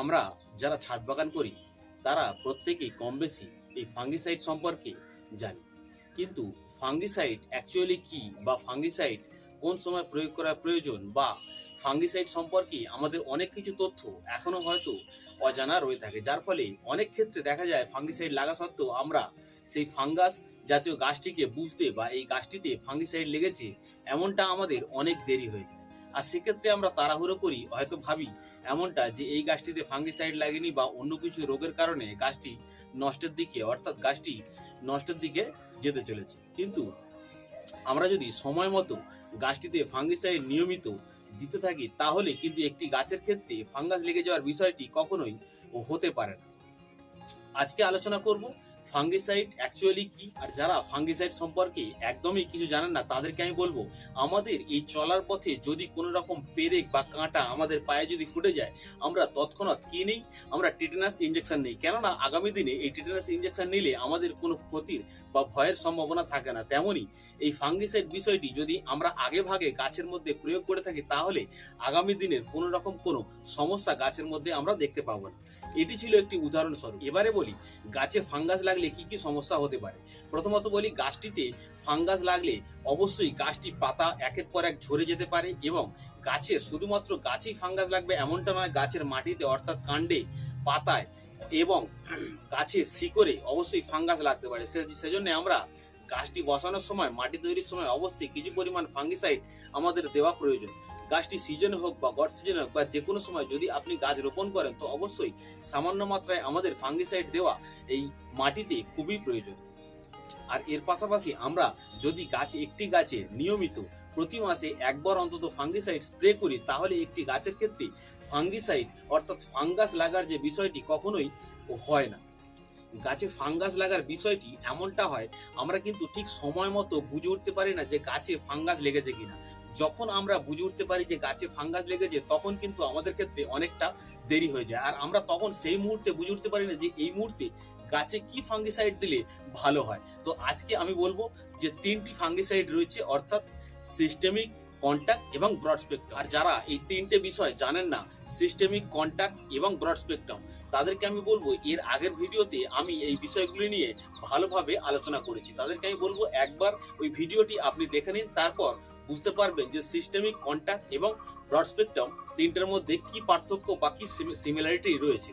আমরা যারা ছাদ বাগান করি, তারা প্রত্যেকেই কম বেশি এই ফাঙ্গিসাইড সম্পর্কে জানি। কিন্তু ফাঙ্গিসাইড অ্যাকচুয়ালি কি বা ফাঙ্গিসাইড কোন সময় প্রয়োগ করা প্রয়োজন বা ফাঙ্গিসাইড সম্পর্কে আমাদের অনেক কিছু তথ্য এখনও হয়তো অজানা রয়ে থাকে। যার ফলে অনেক ক্ষেত্রে দেখা যায় ফাঙ্গিসাইড লাগা সত্ত্বেও আমরা সেই ফাঙ্গাস জাতীয় গাছটিকে বুঝতে বা এই গাছটিতে ফাঙ্গিসাইড লেগেছে, এমনটা আমাদের অনেক দেরি হয়ে যায়। আর সেক্ষেত্রে আমরা তাড়াহুড়ো করি, হয়তো ভাবি এমনটা যে এই গাছটিতে ফাঙ্গিসাইড লাগেনি বা অন্য কিছু রোগের কারণে গাছটি নষ্টের দিকে, অর্থাৎ গাছটি নষ্টের দিকে যেতে চলেছে। কিন্তু আমরা যদি সময় মতো গাছটিতে ফাঙ্গিসাইড নিয়মিত দিতে থাকি, তাহলে কিন্তু একটি গাছের ক্ষেত্রে ফাঙ্গাস লেগে যাওয়ার বিষয়টি কখনোই হতে পারে না। আজকে আলোচনা করব ফাঙ্গিসাইড অ্যাকচুয়ালি কি? আর যারা ফাঙ্গিসাইড সম্পর্কে একদমই কিছু জানেন না, তাদেরকে আমি বলব, আমাদের এই চলার পথে যদি কোনো রকম পেরেক বা কাঁটা আমাদের পায়ে যদি ফুটে যায়, আমরা তৎক্ষণাৎ কি নেই? আমরা টিটেনাস ইঞ্জেকশন নেই। কেননা আগামী দিনে এই টিটেনাস ইঞ্জেকশন নিলে আমাদের কোনো ক্ষতির বা ভয়ের সম্ভাবনা থাকে না। তেমনই এই ফাঙ্গিসাইড বিষয়টি যদি আমরা আগে ভাগে গাছের মধ্যে প্রয়োগ করে থাকি, তাহলে আগামী দিনের কোনো রকম কোনো সমস্যা গাছের মধ্যে আমরা দেখতে পাবো না। এটি ছিল একটি উদাহরণস্বরূপ। এবারে বলি, গাছে ফাঙ্গাস লাগলে কি কি সমস্যা হতে পারে? প্রথমত বলি, গাছটিতে ফাঙ্গাস লাগলে অবশ্যই গাছটি পাতা একের পর এক ঝরে যেতে পারে এবং গাছের শুধুমাত্র গাছেই ফাঙ্গাস লাগবে এমনটা নয়, গাছের মাটিতে অর্থাৎ কাণ্ডে পাতায় এবং গাছের শিকড়ে অবশ্যই ফাঙ্গাস লাগতে পারে। সেজন্য আমরা গাছটি বসানোর সময়, মাটি তৈরির সময় অবশ্যই কিছু পরিমাণ ফাঙ্গিসাইড আমাদের দেওয়া প্রয়োজন। গাছটি সিজনে হোক বা গড সিজনে হোক বা যে কোনো সময় যদি আপনি গাছ রোপণ করেন, তো অবশ্যই সামান্য মাত্রায় আমাদের ফাঙ্গিসাইড দেওয়া এই মাটিতে খুবই প্রয়োজন। আর এর পাশাপাশি আমরা যদি গাছ একটি গাছে নিয়মিত প্রতি মাসে একবার অন্তত ফাঙ্গিসাইড স্প্রে করি, তাহলে একটি গাছের ক্ষেত্রে ফাঙ্গিসাইড অর্থাৎ ফাঙ্গাস লাগার যে বিষয়টি কখনোই হয় না। গাছে ফাঙ্গাস লাগার বিষয়টি এমনটা হয়, আমরা কিন্তু ঠিক সময় মতো বুঝে উঠতে পারি না যে গাছে ফাঙ্গাস লেগেছে কিনা। যখন আমরা বুঝে উঠতে পারি যে গাছে ফাঙ্গাস লেগেছে, তখন কিন্তু আমাদের ক্ষেত্রে অনেকটা দেরি হয়ে যায়। আর আমরা তখন সেই মুহূর্তে বুঝে উঠতে পারি না যে এই মুহূর্তে গাছে কি ফাঙ্গিসাইড দিলে ভালো হয়। তো আজকে আমি বলব যে তিনটি ফাঙ্গিসাইড রয়েছে, অর্থাৎ সিস্টেমিক কন্ট্যাক্ট এবং ব্রড স্পেকট্রাম আর যারা এই তিনটে বিষয় জানেন না সিস্টেমিক কন্ট্যাক্ট এবং ব্রড স্পেকট্রাম তাদেরকে আমি বলব, এর আগের ভিডিওতে আমি এই বিষয়গুলি নিয়ে ভালোভাবে আলোচনা করেছি। তাদেরকে আমি বলব, একবার ওই ভিডিওটি আপনি দেখে নিন, তারপর বুঝতে পারবেন যে সিস্টেমিক কন্ট্যাক্ট এবং ব্রড স্পেকট্রাম তিনটের মধ্যে কি পার্থক্য বা কি সিমিলারিটি রয়েছে।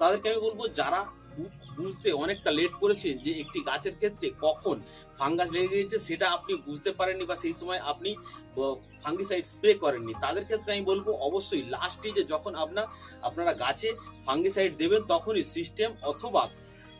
তাদেরকে আমি বলব, যারা বুঝতে অনেকটা লেট করেছেন যে একটি গাছের ক্ষেত্রে কখন ফাঙ্গাস লেগে গিয়েছে সেটা আপনি বুঝতে পারেননি বা সেই সময় আপনি ফাঙ্গিসাইড স্প্রে করেননি। তাদের ক্ষেত্রে আমি বলব, অবশ্যই লাস্টে যে যখন আপনার আপনারা গাছে ফাঙ্গিসাইড দেবেন, তখনই সিস্টেম অথবা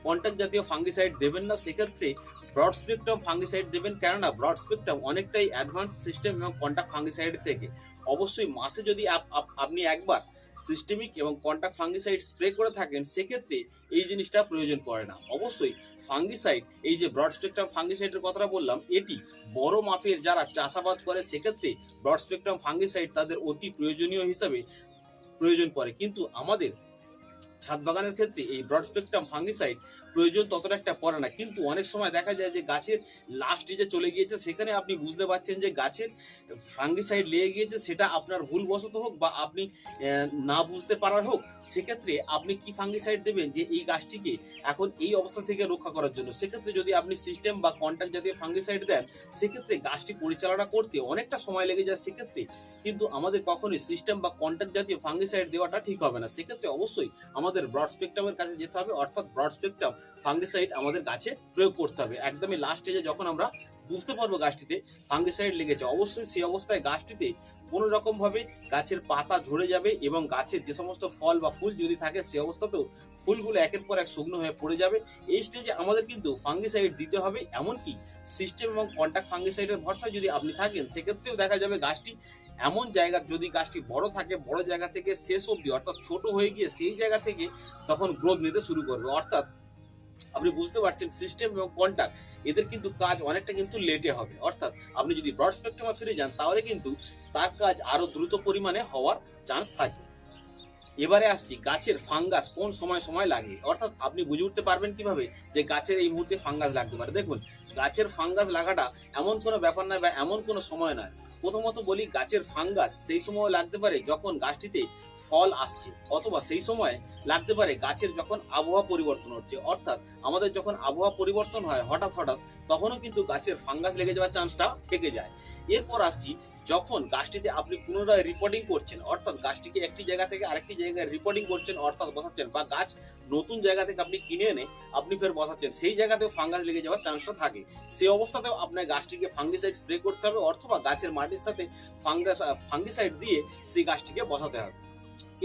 কন্ট্যাক্ট জাতীয় ফাঙ্গিসাইড দেবেন না। সেক্ষেত্রে ব্রড স্পেকট্রাম ফাঙ্গিসাইড দেবেন কেননা ব্রড স্পেকট্রাম অনেকটাই অ্যাডভান্স সিস্টেম এবং কন্ট্যাক্ট ফাঙ্গিসাইড থেকে। অবশ্যই মাসে যদি আপ- আপ- আপনি একবার সিস্টেমিক এবং কন্ট্যাক্ট ফাঙ্গিসাইড স্প্রে করে থাকেন, সেক্ষেত্রে এই জিনিসটা প্রয়োজন পড়ে না। অবশ্যই ফাঙ্গিসাইড, এই যে ব্রড স্পেকট্রাম ফাঙ্গিসাইডের কথাটা বললাম, এটি বড় মাপের যারা চাষাবাদ করে, সেক্ষেত্রে ব্রড স্পেকট্রাম ফাঙ্গিসাইড তাদের অতি প্রয়োজনীয় হিসাবে প্রয়োজন পড়ে। কিন্তু আমাদের ছাদ বাগানের ক্ষেত্রে এই ব্রড স্পেকট্রাম ফাঙ্গিসাইড প্রয়োজন ততটা একটা পড়ে না। কিন্তু অনেক সময় দেখা যায় যে গাছের লাস্ট যে চলে গিয়েছে, সেখানে আপনি বুঝতে পারছেন যে গাছের ফাঙ্গিসাইড লেগে গিয়েছে, সেটা আপনার ভুলবশত হোক বা আপনি না বুঝতে পারার হোক, সেক্ষেত্রে আপনি কি ফাঙ্গিসাইড দেবেন যে এই গাছটিকে এখন এই অবস্থা থেকে রক্ষা করার জন্য? সেক্ষেত্রে যদি আপনি সিস্টেম বা কন্ট্যাক্ট জাতীয় ফাঙ্গিসাইড দেন, সেক্ষেত্রে গাছটি পরিচালনা করতে অনেকটা সময় লেগে যায় সেক্ষেত্রে। কিন্তু আমাদের কখনোই সিস্টেম বা কন্ট্যাক্ট জাতীয় ফাঙ্গিসাইড দেওয়াটা ঠিক হবে না। সেক্ষেত্রে অবশ্যই আমাদের ব্রড স্পেকট্রামের কাছে যেতে হবে, অর্থাৎ ব্রড স্পেকট্রাম ফাঙ্গিসাইড আমাদের গাছে প্রয়োগ করতে হবে। একদমই লাস্ট স্টেজে যখন আমরা বুঝতে পারব গাছটিতে ফাঙ্গিসাইড লেগেছে, অবশ্যই সেই অবস্থায় গাছটিতে কোনো রকম ভাবে গাছের পাতা ঝরে যাবে এবং গাছের যে সমস্ত ফল বা ফুল যদি থাকে সে অবস্থাতেও ফুলগুলো একের পর এক শুকনো হয়ে পড়ে যাবে। এই স্টেজে আমাদের কিন্তু ফাঙ্গিসাইড দিতে হবে, এমনকি সিস্টেম এবং কন্ট্যাক্ট ফাঙ্গিসাইডের ভরসায় যদি আপনি থাকেন, সেক্ষেত্রেও দেখা যাবে গাছটি এমন জায়গা যদি গাছটি বড় থাকে, বড় জায়গা থেকে শেষ অবধি অর্থাৎ ছোট হয়ে গিয়ে সেই জায়গা থেকে তখন গ্রোথ নিতে শুরু করবে। অর্থাৎ আপনি বুঝতে পারছেন সিস্টেম এবং কন্ট্যাক্ট এদের কিন্তু কাজ অনেকটা কিন্তু লেটে হবে। অর্থাৎ আপনি যদি ব্রড স্পেকট্রামে ফিরে যান, তাহলে কিন্তু তার কাজ আরও দ্রুত পরিমাণে হওয়ার চান্স থাকে। এবারে আসছি, গাছের ফাঙ্গাস কোন সময় সময় লাগে? অর্থাৎ আপনি বুঝে উঠতে পারবেন কীভাবে যে গাছের এই মুহূর্তে ফাঙ্গাস লাগতে পারে? দেখুন গাছের ফাঙ্গাস লাগাটা এমন কোনো ব্যাপার নয় বা এমন কোনো সময় নয়। প্রথমত বলি গাছের ফাঙ্গাস সেই সময় লাগতে পারে যখন গাছটিতে ফল আসছে অথবা সেই সময় লাগতে পারে গাছের যখন আবহাওয়া পরিবর্তন হচ্ছে। অর্থাৎ আমাদের যখন আবহাওয়া পরিবর্তন হয় হঠাৎ হঠাৎ তখনও কিন্তু গাছের ফাঙ্গাস লেগে যাওয়ার চান্সটা থেকে যায়। এরপর আসছি যখন গাছটিতে আপনি পুনরায় রিপোর্টিং করছেন, অর্থাৎ গাছটিকে একটি জায়গা থেকে আরেকটি জায়গায় রিপোর্টিং করছেন, অর্থাৎ বসাচ্ছেন, বা গাছ নতুন জায়গা থেকে আপনি কিনে এনে আপনি ফের বসাচ্ছেন, সেই জায়গাতেও ফাঙ্গাস লেগে যাওয়ার চান্সটা থাকে। সেই অবস্থাতেও আপনার গাছটিকে ফাঙ্গিসাইড স্প্রে করতে হবে, অথবা গাছের মাটির সাথে ফাঙ্গাস ফাঙ্গিসাইড দিয়ে সেই গাছটিকে বসাতে হবে।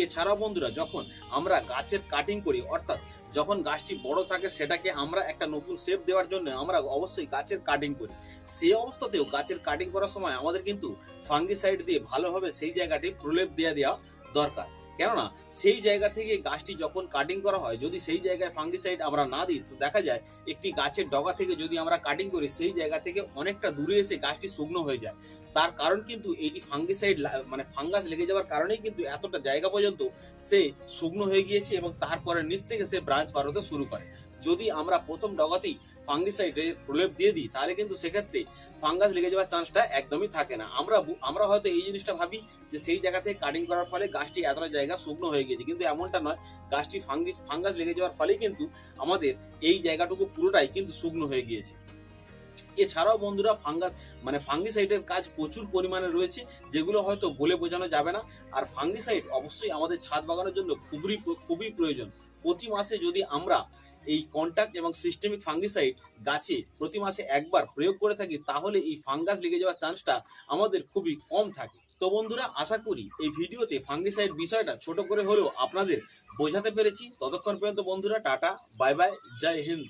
এছাড়াও বন্ধুরা, যখন আমরা গাছের কাটিং করি, অর্থাৎ যখন গাছটি বড় থাকে, সেটাকে আমরা একটা নতুন শেপ দেওয়ার জন্য আমরা অবশ্যই গাছের কাটিং করি। সেই অবস্থাতেও গাছের কাটিং করার সময় আমাদের কিন্তু ফাঙ্গিসাইড দিয়ে ভালোভাবে সেই জায়গাটি প্রলেপ দিয়ে দেওয়া দরকার। কেননা সেই জায়গা থেকে গাছটি যখন কাটিং করা হয়, যদি সেই জায়গায় ফাঙ্গিসাইড আমরা না দিই, তো দেখা যায় একটি গাছের ডগা থেকে যদি আমরা কাটিং করি, সেই জায়গা থেকে অনেকটা দূরে এসে গাছটি শুকনো হয়ে যায়। তার কারণ কিন্তু এইটি ফাঙ্গিসাইড মানে ফাঙ্গাস লেগে যাওয়ার কারণেই কিন্তু এতটা জায়গা পর্যন্ত সে শুকনো হয়ে গিয়েছে এবং তারপরে নিচ থেকে সে ব্রাঞ্চ বার হতে শুরু করে। যদি আমরা প্রথম ডগাতেই ফাঙ্গিসাইডের প্রলেপ দিয়ে দিই, তাহলে কিন্তু সেক্ষেত্রে ফাঙ্গাস লেগে যাওয়ার চান্সটা একদমই থাকে না। আমরা আমরা হয়তো এই জিনিসটা ভাবি যে সেই জায়গা থেকে কাটিং করার ফলে গাছটি এতটা জায়গা শুকনো হয়ে গেছে। কিন্তু এমনটা নয়, গাছটি ফাঙ্গিস ফাঙ্গাস লেগে যাওয়ার ফলেই কিন্তু আমাদের এই জায়গাটুকু পুরোটাই কিন্তু শুকনো হয়ে গিয়েছে। এছাড়াও বন্ধুরা ফাঙ্গাস মানে ফাঙ্গিসাইডের কাজ প্রচুর পরিমাণে রয়েছে, যেগুলো হয়তো বলে বোঝানো যাবে না। আর ফাঙ্গিসাইড অবশ্যই আমাদের ছাদ বাগানের জন্য খুবই খুবই প্রয়োজন। প্রতি মাসে যদি আমরা এই কন্ট্যাক্ট এবং সিস্টেমিক ফাঙ্গিসাইড গাছে প্রতি মাসে একবার প্রয়োগ করে থাকি, তাহলে এই ফাঙ্গাস লেগে যাওয়ার চান্সটা আমাদের খুবই কম থাকে। তো বন্ধুরা, আশা করি এই ভিডিওতে ফাঙ্গিসাইড বিষয়টা ছোট করে হলেও আপনাদের বোঝাতে পেরেছি। ততক্ষণ পর্যন্ত বন্ধুরা, টাটা বাই বাই জয় হিন্দ।